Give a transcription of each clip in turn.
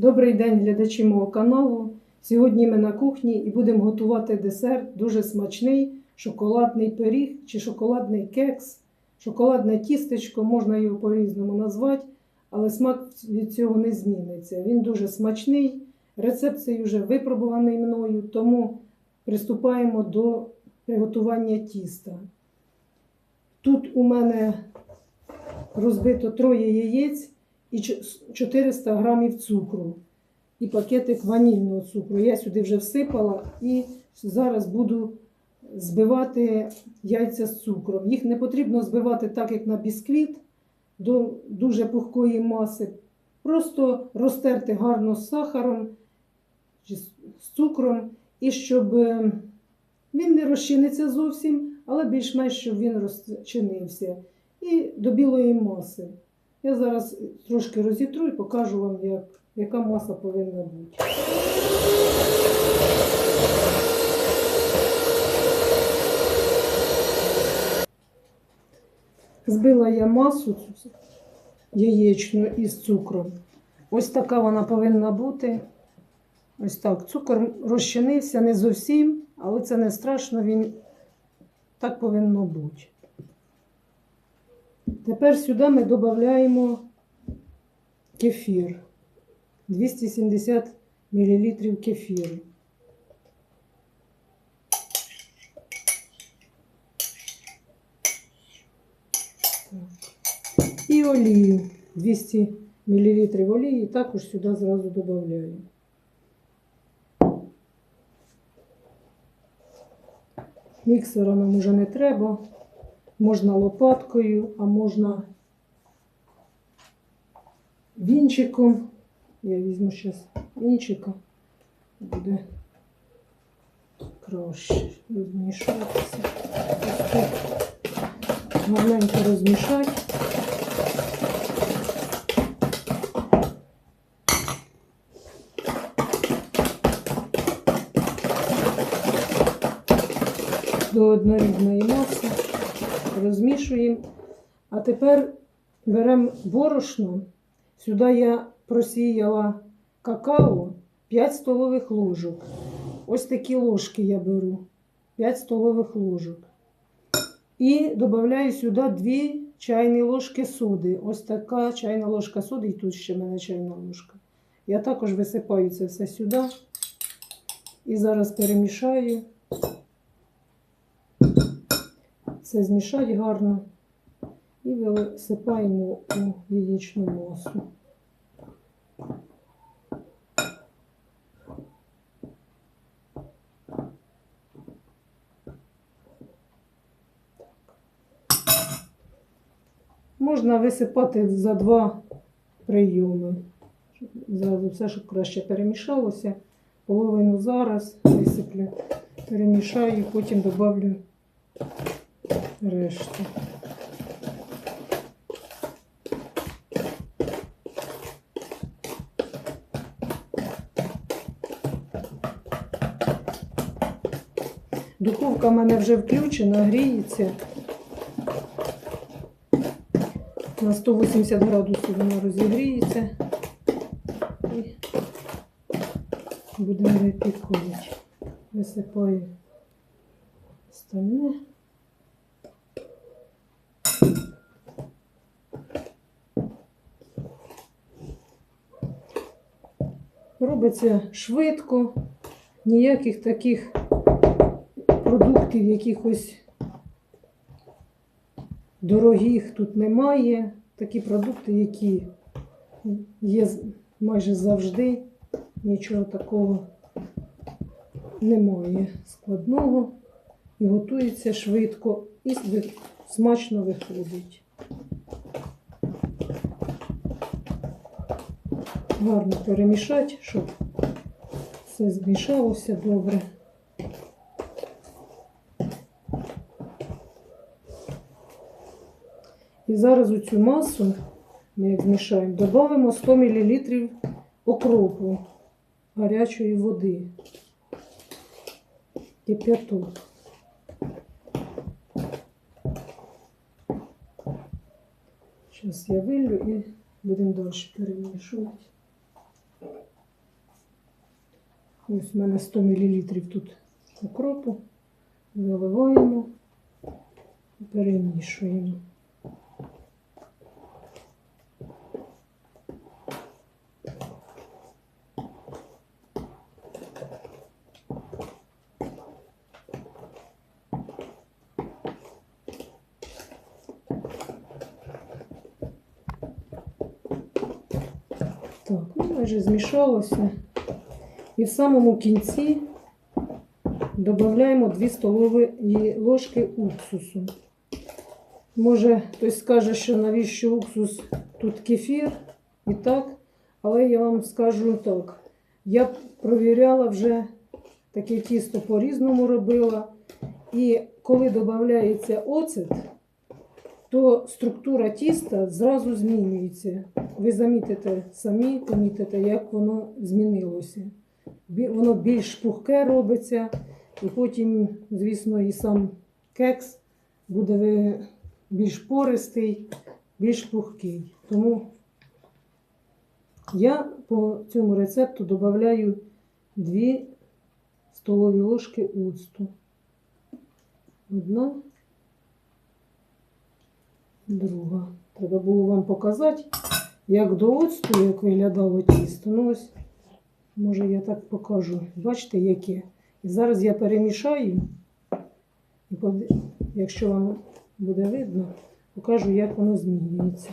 Добрий день, глядачі мого каналу. Сьогодні ми на кухні і будемо готувати десерт дуже смачний шоколадний пиріг чи шоколадний кекс, шоколадне тістечко, можна його по-різному назвати, але смак від цього не зміниться. Він дуже смачний, рецепт цей вже випробуваний мною, тому приступаємо до приготування тіста. Тут у мене розбито троє яєць і 400 грамів цукру і пакетик ванільного цукру. Я сюди вже всипала і зараз буду збивати яйця з цукром. Їх не потрібно збивати так, як на бісквіт, до дуже пухкої маси. Просто розтерти гарно з сахаром чи з цукром, і щоб е, він не розчиниться зовсім, але більш-менш щоб він розчинився. І до білої маси. Я зараз трошки розітру і покажу вам, як, яка маса повинна бути. Збила я масу яєчну із цукром. Ось така вона повинна бути. Ось так. Цукор розчинився не зовсім, але це не страшно, він так повинно бути. Тепер сюди ми додаємо кефір. 270 мл кефіру. І олію. 200 мл олії також сюди зразу додаю. Міксера нам уже не треба. Можна лопаткою, а можна вінчиком. Я візьму зараз вінчика. Буде краще розмішатися. Так. Розмішати. До однорідної маси розмішуємо. А тепер беремо борошно. Сюди я просіяла какао 5 столових ложок. Ось такі ложки я беру. 5 столових ложок. І додаю сюди 2 чайні ложки соди. Ось така чайна ложка соди, і тут ще в мене чайна ложка. Я також висипаю це все сюди. І зараз перемішаю. Все змішати гарно і висипаємо у яєчну масу. Можна висипати за два прийоми. Зразу все, щоб краще перемішалося. Половину зараз висиплю, перемішаю, потім додавлю решту. Духовка в мене вже включена, гріється. На 180 градусів вона розігріється. І будемо випікувати. Висипаю остальне. Робиться швидко, ніяких таких продуктів, якихось дорогих тут немає. Такі продукти, які є майже завжди, нічого такого немає складного і готується швидко і смачно виходить. Гарно перемішати, щоб все змішалося добре. І зараз у цю масу ми як змішаємо, додамо 100 мл окропу гарячої води. Кип'яток. Зараз я вилью і будемо далі перемішувати. Ось у мене 100 мл тут укропу. Виливаємо, перемішуємо. Так, ну майже змішалося. І в самому кінці додаємо 2 столові ложки уксусу. Може, хтось скаже, що навіщо уксус тут кефір і так, але я вам скажу так. Я провіряла вже таке тісто по-різному робила. І коли додається оцет, то структура тіста зразу змінюється. Ви замітите самі, помітите, як воно змінилося. Воно більш пухке робиться, і потім, звісно, і сам кекс буде більш пористий, більш пухкий. Тому я по цьому рецепту додаю 2 столові ложки оцту. Одна, друга. Треба було вам показати, як до оцту, як виглядало тісто. Ну ось, може, я так покажу. Бачите, яке. І зараз я перемішаю, і якщо вам буде видно, покажу, як воно змінюється.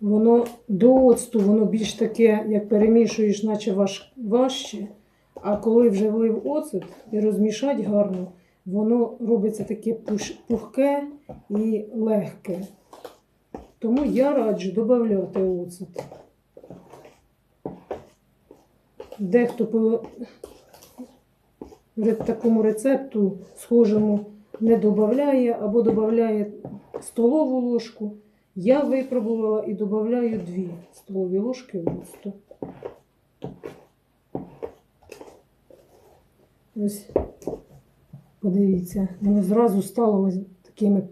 Воно до оцту, воно більш таке, як перемішуєш, наче важ, важче. А коли вже влив оцет і розмішать гарно, воно робиться таке пуш- пухке і легке. Тому я раджу додати оцет. Дехто по такому рецепту схожому не додає або додає столову ложку. Я випробувала і додаю 2 столові ложки оцту. Ось, подивіться, воно зразу стало такими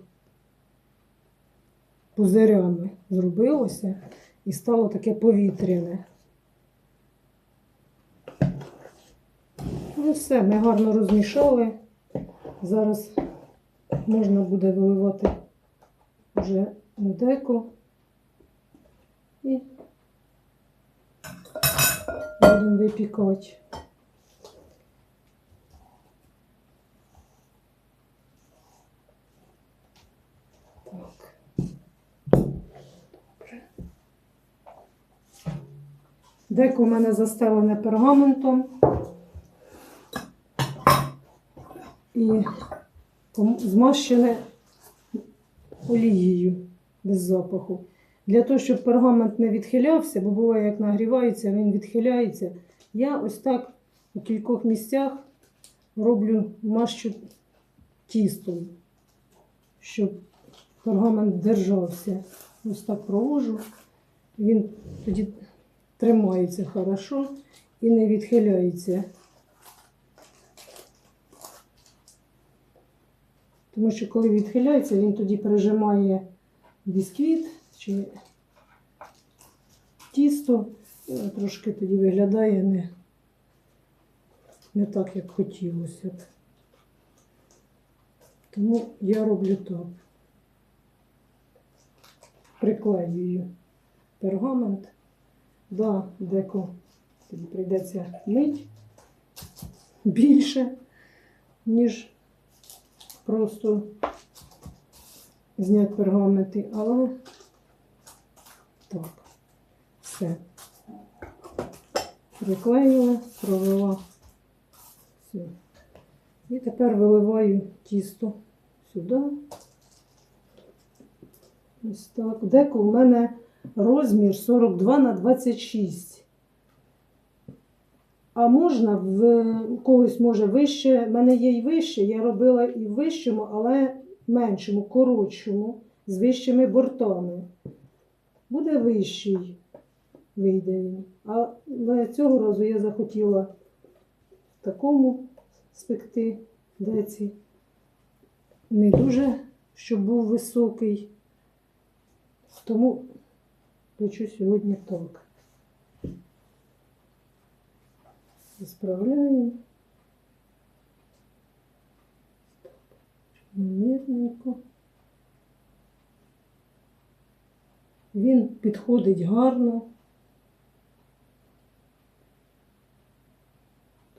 пузирями зробилося і стало таке повітряне. Ну все, ми гарно розмішали. Зараз можна буде виливати вже в деко і будемо випікати. Так. Добре. Деко у мене застелене пергаментом. І змащене олією без запаху. Для того, щоб пергамент не відхилявся, бо буває, як нагрівається, він відхиляється. Я ось так у кількох місцях роблю мащу тістом, щоб пергамент держався. Ось так провожу. Він тоді тримається хорошо і не відхиляється. Тому що коли відхиляється, він тоді прижимає бісквіт чи тісто, і трошки тоді виглядає не, не так, як хотілося б. Тому я роблю так. Приклеюю пергамент. Да, деко тоді прийдеться мить більше, ніж просто зняти пергаменти, але так, все. Приклеїла, провела. Все. І тепер виливаю тісто сюди. Ось так. Деко в мене розмір 42 на 26. А можна в когось може вище. В мене є і вище. Я робила і в вищому, але меншому, коротшому, з вищими бортами. Буде вищий, вийде він. Але цього разу я захотіла в такому спекти деці. Не дуже, щоб був високий. Тому Печу сьогодні так. Справляємо. Мирненько. Він підходить гарно.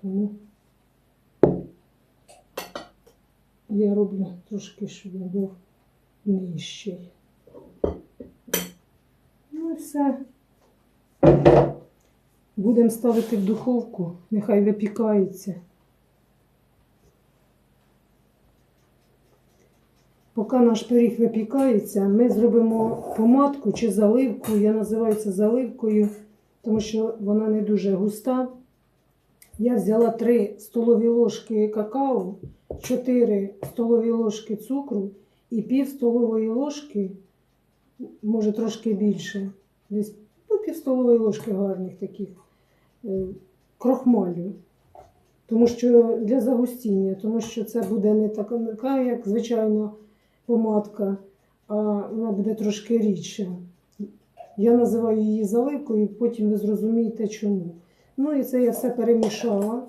Тому я роблю трошки, щоб він був нижчий. Все. Будемо ставити в духовку, нехай випікається. Поки наш пиріг випікається, ми зробимо помадку чи заливку. Я називаю це заливкою, тому що вона не дуже густа. Я взяла 3 столові ложки какао, 4 столові ложки цукру і пів столової ложки, може трошки більше, десь ну, пів столової ложки гарних таких е, крохмалю. Тому що для загустіння, тому що це буде не така, як звичайно, помадка, а вона буде трошки рідша. Я називаю її заливкою, потім ви зрозумієте чому. Ну і це я все перемішала.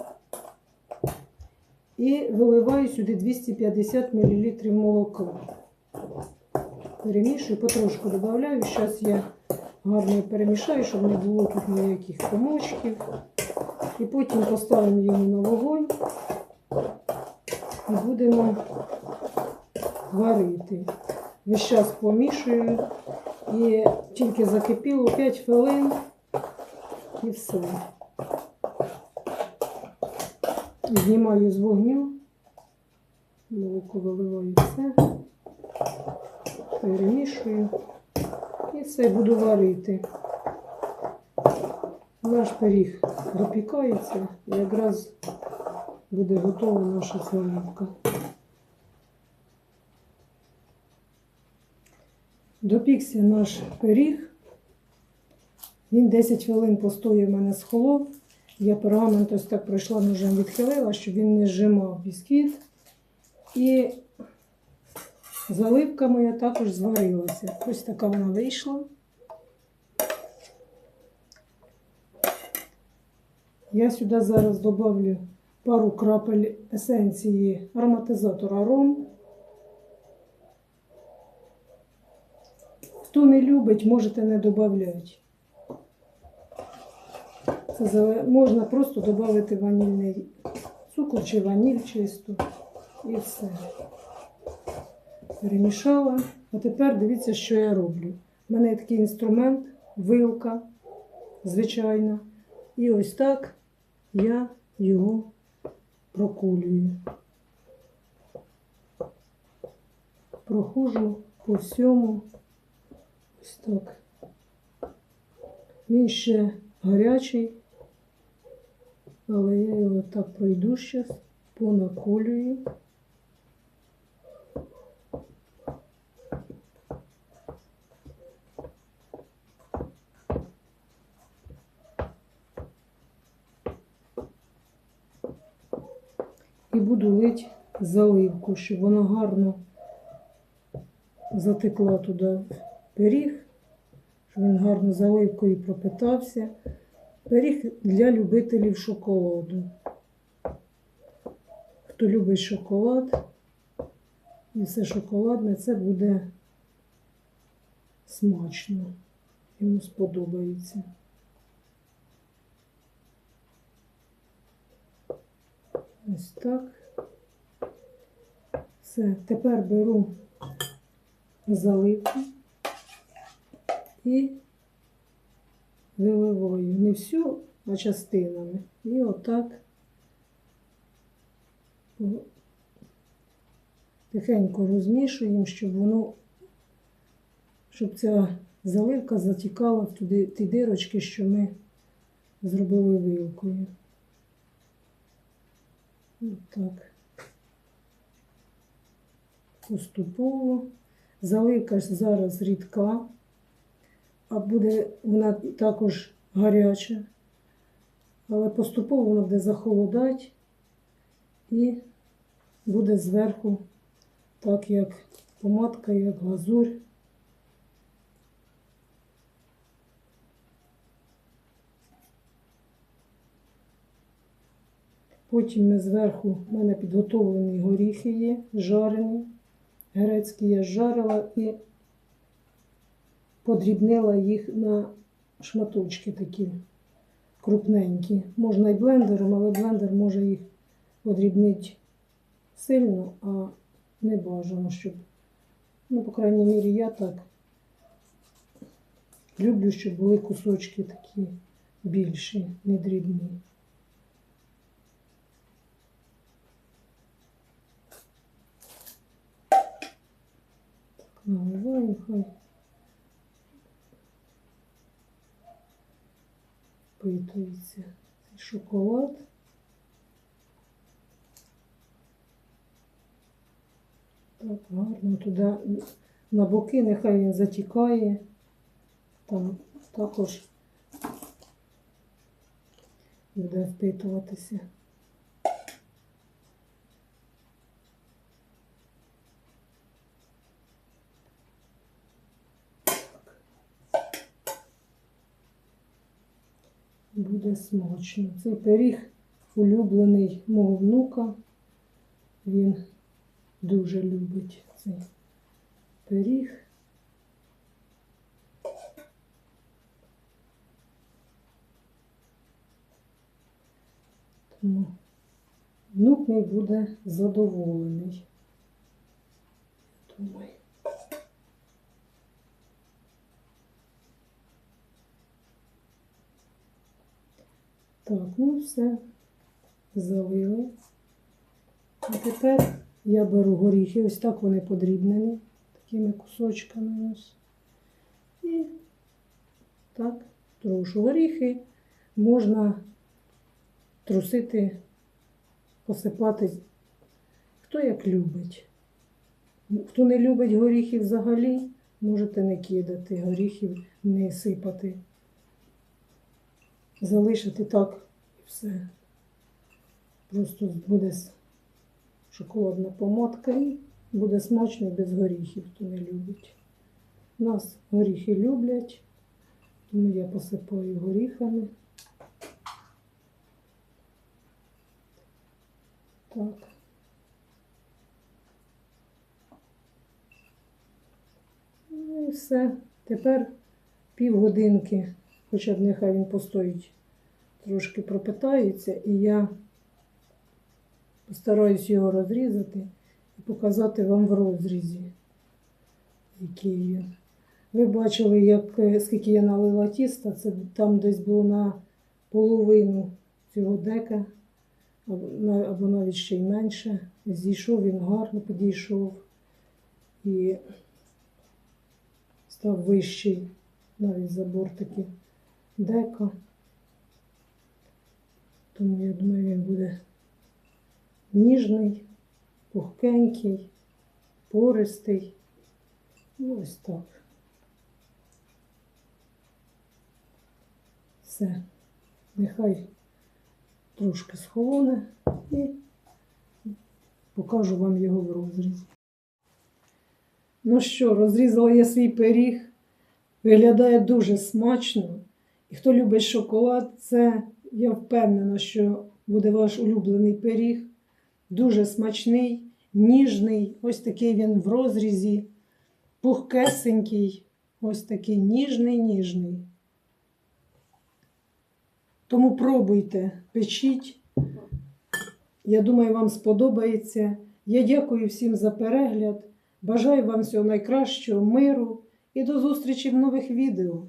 І виливаю сюди 250 мл молока. Перемішую, потрошку додаю. Зараз я гарно перемішаю, щоб не було тут ніяких комочків. І потім поставимо його на вогонь і будемо варити. Весь час помішую і тільки закипіло 5 хвилин і все. Знімаю з вогню, молоко виливаю все, перемішую і все буду варити. Наш пиріг допікається, і якраз буде готова наша заливка. Допікся наш пиріг. Він 10 хвилин постояв у мене схолов. Я пергамент ось так пройшла ножем відхилила, щоб він не зжимав бісквіт. І заливка моя також зварилася. Ось така вона вийшла. Я сюди зараз додавлю пару крапель есенції ароматизатора ром. Хто не любить, можете не додати. Це можна просто додати ванільний цукор чи ваніль чисту. І все. Перемішала. А тепер дивіться, що я роблю. У мене є такий інструмент, вилка звичайна. І ось так я його проколюю. Прохожу по всьому. Ось так. Він ще гарячий, але я його так пройду зараз, понаколюю. І буду лить заливку, щоб вона гарно затекла туди пиріг, щоб він гарно заливкою пропитався. Пиріг для любителів шоколаду. Хто любить шоколад і все шоколадне, це буде смачно. Йому сподобається. Ось так. Все, тепер беру заливку і виливаю не всю, а частинами. І отак тихенько розмішуємо, щоб воно, щоб ця заливка затікала туди ті дирочки, що ми зробили вилкою. Отак. Поступово. Заливка зараз рідка, а буде вона також гаряча, але поступово вона буде захолодати і буде зверху, так як помадка, як глазурь. Потім ми зверху, в мене підготовлені горіхи є, жарені. Грецькі я жарила і подрібнила їх на шматочки такі крупненькі. Можна і блендером, але блендер може їх подрібнити сильно, а не бажано, щоб, ну, по крайній мірі, я так люблю, щоб були кусочки такі більші, не дрібні. Так, наливаю, хай. Впитується цей шоколад. Так, гарно туди на боки, нехай він затікає. Там також буде впитуватися. Буде смачно. Цей пиріг улюблений мого внука. Він дуже любить цей пиріг. Тому внук мій буде задоволений. Думаю. Так, ну все, залили. А тепер я беру горіхи, ось так вони подрібнені, такими кусочками ось. І так, трушу горіхи можна трусити, посипати, хто як любить. Хто не любить горіхи взагалі, можете не кидати горіхів, не сипати. Залишити так все. Просто буде шоколадна помадка і буде смачно без горіхів, хто не любить. У Нас горіхи люблять, тому я посипаю горіхами. Так. Ну і все. Тепер півгодинки, хоча б нехай він постоїть, трошки пропитається, і я постараюсь його розрізати і показати вам в розрізі, який він. Ви бачили, як, е, скільки я налила тіста, це там десь було на половину цього дека, або навіть ще й менше. Зійшов він гарно підійшов і став вищий навіть за бортики дека. Тому я думаю, він буде ніжний, пухкенький, пористий. Ну, ось так. Все. Нехай трошки схолоне і покажу вам його в розрізі. Ну що, розрізала я свій пиріг. Виглядає дуже смачно. І хто любить шоколад, це я впевнена, що буде ваш улюблений пиріг. Дуже смачний, ніжний. Ось такий він в розрізі, пухкесенький, ось такий ніжний, ніжний. Тому пробуйте, печіть. Я думаю, вам сподобається. Я дякую всім за перегляд. Бажаю вам всього найкращого, миру і до зустрічі в нових відео.